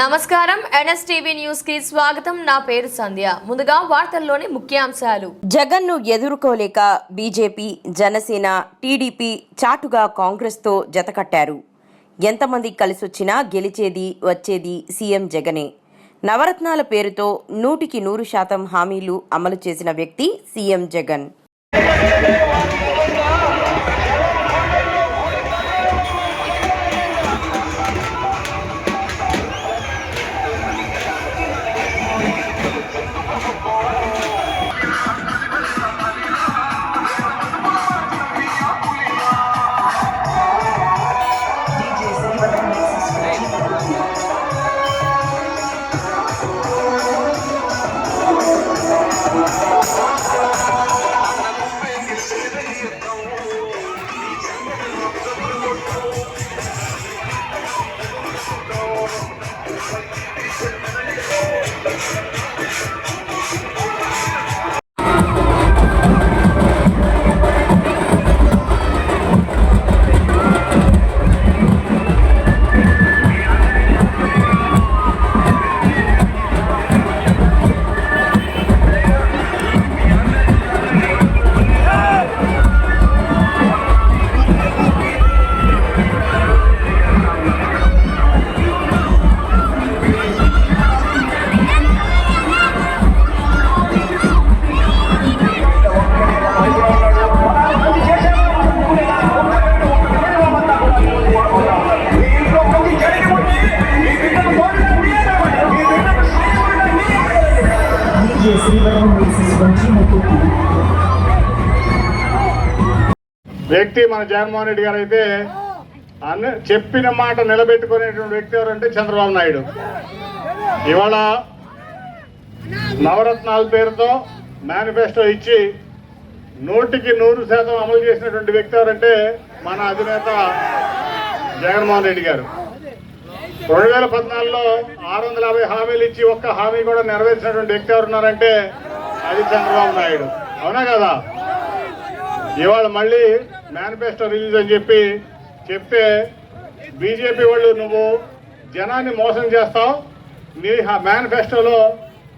నమస్కారం. ఎన్ఎస్టీవీ న్యూస్కి స్వాగతం. నా పేరు సంధ్య. ముందుగా వార్తల్లోని ముఖ్యాంశాలు. జగన్ను ఎదుర్కోలేక బీజేపీ జనసేన టీడీపీ చాటుగా కాంగ్రెస్తో జతకట్టారు ఎంతమంది కలిసొచ్చినా గెలిచేది వచ్చేది సీఎం జగనే. నవరత్నాల పేరుతో నూటికి నూరు శాతం హామీలు అమలు చేసిన వ్యక్తి సీఎం జగన్. DJ శ్రీవరం వర్సెస్ వంచీనకుప్పి వ్యక్తి మన జగన్మోహన్ రెడ్డి గారు అయితే అన్న చెప్పిన మాట నిలబెట్టుకునేటువంటి వ్యక్తి ఎవరంటే చంద్రబాబు నాయుడు. ఇవాళ నవరత్నాల పేరుతో మేనిఫెస్టో ఇచ్చి నూటికి నూరు శాతం అమలు చేసినటువంటి వ్యక్తి ఎవరంటే మన అధినేత జగన్మోహన్ రెడ్డి గారు. రెండు వేల పద్నాలుగులో ఆరు వందల యాభై హామీలు ఇచ్చి ఒక్క హామీ కూడా నెరవేర్చినటువంటి వ్యక్తి ఎవరున్నారంటే అది చంద్రబాబు నాయుడు. అవునా కదా? ఇవాళ మళ్ళీ మేనిఫెస్టో రిలీజ్ అని చెప్పి చెప్తే బీజేపీ వాళ్ళు నువ్వు జనాన్ని మోసం చేస్తావు. నీ మేనిఫెస్టోలో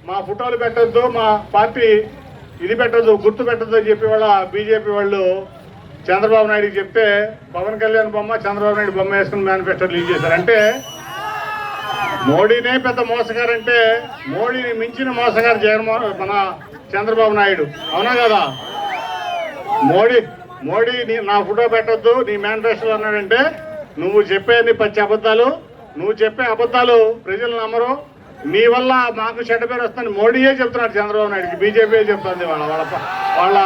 మా ఫోటోలు పెట్టద్దు మా పార్టీ ఇది పెట్టద్దు గుర్తు పెట్టద్దు అని చెప్పి వాళ్ళ బీజేపీ వాళ్ళు చంద్రబాబు నాయుడుకి చెప్తే పవన్ కళ్యాణ్ బొమ్మ చంద్రబాబు నాయుడు బొమ్మ వేసుకుని మేనిఫెస్టో రిలీజ్ చేశారు. అంటే మోడీనే పెద్ద మోసగారంటే మోడీని మించిన మోసగారు జగన్మోహన్ మన చంద్రబాబు నాయుడు. అవునా కదా? మోడీ మోడీ నీ నా ఫోటో పెట్టొద్దు నీ మేనిఫెస్టో అన్నాడంటే నువ్వు చెప్పే నీ పచ్చి అబద్ధాలు నువ్వు చెప్పే అబద్ధాలు ప్రజలు నమ్మరు. నీ వల్ల మాకు చెడ్డ పేరు వస్తుంది. మోడీయే చెప్తున్నాడు చంద్రబాబు నాయుడుకి. బీజేపీ చెప్తుంది వాళ్ళ వాళ్ళ వాళ్ళ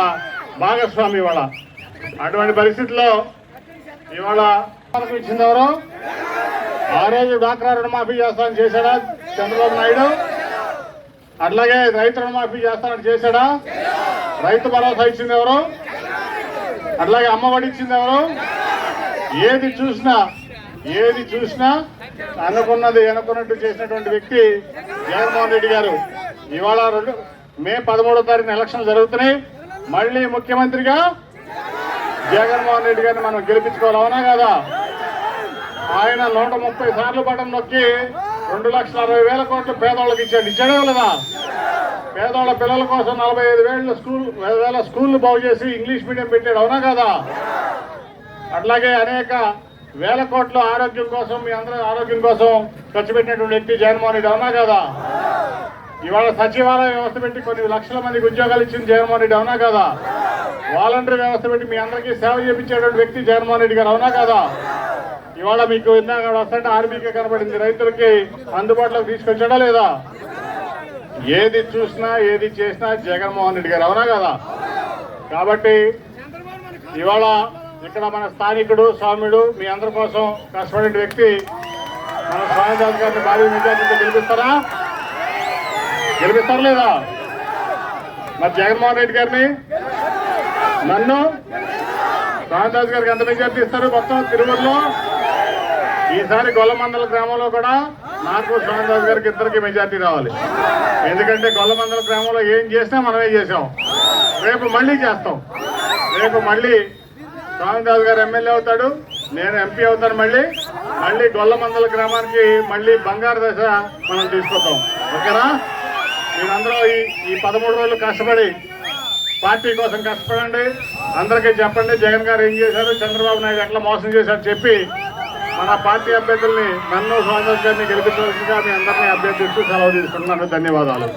భాగస్వామి వాళ్ళ అటువంటి పరిస్థితుల్లో ఇవాళ ఇచ్చింది ఎవరు ఆ రోజు డాక్రా రుణమాఫీ చేస్తానని చేశాడా? చంద్రబాబు నాయుడు? అట్లాగే రైతు రుణమాఫీ చేస్తానని చేశాడా? రైతు భరోసా ఇచ్చింది ఎవరు? అట్లాగే అమ్మఒడి ఇచ్చింది ఎవరు? ఏది చూసినా ఏది చూసినా అనుకున్నది అనుకున్నట్టు చేసినటువంటి వ్యక్తి జగన్మోహన్ రెడ్డి గారు. ఇవాళ రెండు మే పదమూడో తారీఖున ఎలక్షన్ జరుగుతున్నాయి. మళ్ళీ ముఖ్యమంత్రిగా జగన్మోహన్ రెడ్డి గారిని మనం గెలిపించుకోవాలి అవునా కదా? ఆయన నూట ముప్పై సార్లు బటన్ నొక్కి రెండు లక్షల అరవై వేల కోట్లు పేదవాళ్ళకి ఇచ్చాడు. ఇచ్చాడే లేదా? పేదవాళ్ళ పిల్లల కోసం నలభై ఐదు వేల స్కూల్ వేల స్కూళ్ళు బాగు చేసి ఇంగ్లీష్ మీడియం పెట్టాడు. అవునా కదా? అట్లాగే అనేక వేల కోట్ల ఆరోగ్యం కోసం మీ అందరూ ఆరోగ్యం కోసం ఖర్చు పెట్టినటువంటి వ్యక్తి జగన్మోహన్ రెడ్డి. అవునా కదా? ఇవాళ సచివాలయ వ్యవస్థ పెట్టి కొన్ని లక్షల మందికి ఉద్యోగాలు ఇచ్చింది జగన్మోహన్ రెడ్డి. అవునా కదా? వాలంటీర్ వ్యవస్థ పెట్టి మీ అందరికీ సేవ చేయించేటువంటి వ్యక్తి జగన్మోహన్ రెడ్డి గారు అవునా కదా? ఇవాళ మీకు ఇందాక వస్తుంటే ఆర్మీకే కనబడింది రైతులకి అందుబాటులోకి తీసుకొచ్చాడా లేదా? ఏది చూసినా ఏది చేసినా జగన్మోహన్ రెడ్డి గారు అవునా కదా? కాబట్టి ఇవాళ ఇక్కడ మన స్థానికుడు స్వామిడు మీ అందరి కోసం కష్టపడిన వ్యక్తి మన స్వామిదాస్ గారిని భారీ మెజార్టీతో గెలిపిస్తారా? గెలిపిస్తారా లేదా? మరి జగన్మోహన్ రెడ్డి గారిని నన్ను స్వామిదాస్ గారికి ఎంత మెజార్టీ ఇస్తారు మొత్తం తిరుమలలో. ఈసారి గొల్లమందల గ్రామంలో కూడా నాకు స్వామిదాస్ గారికి ఇద్దరికి మెజార్టీ రావాలి. ఎందుకంటే గొల్లమందల గ్రామంలో ఏం చేసినా మనమే చేసాం రేపు మళ్ళీ చేస్తాం. రేపు మళ్ళీ స్వామిదాస్ గారు ఎమ్మెల్యే అవుతాడు నేను ఎంపీ అవుతాను మళ్ళీ. మళ్ళీ గొల్లమందల గ్రామానికి మళ్ళీ బంగారు దశ మనం తీసుకొద్దాం ఓకేనా? మీరందరూ ఈ ఈ పదమూడు రోజులు కష్టపడి పార్టీ కోసం కష్టపడండి. అందరికీ చెప్పండి. జగన్ గారు ఏం చేశారు? చంద్రబాబు నాయుడు ఎట్లా మోసం చేశారు చెప్పి మన పార్టీ అభ్యర్థుల్ని నన్ను స్వాతంత్ర గారిని గెలిపించవలసిందిగా మీ అందరినీ అభ్యర్థిస్తూ సెలవు తీసుకుంటున్నాను. ధన్యవాదాలు.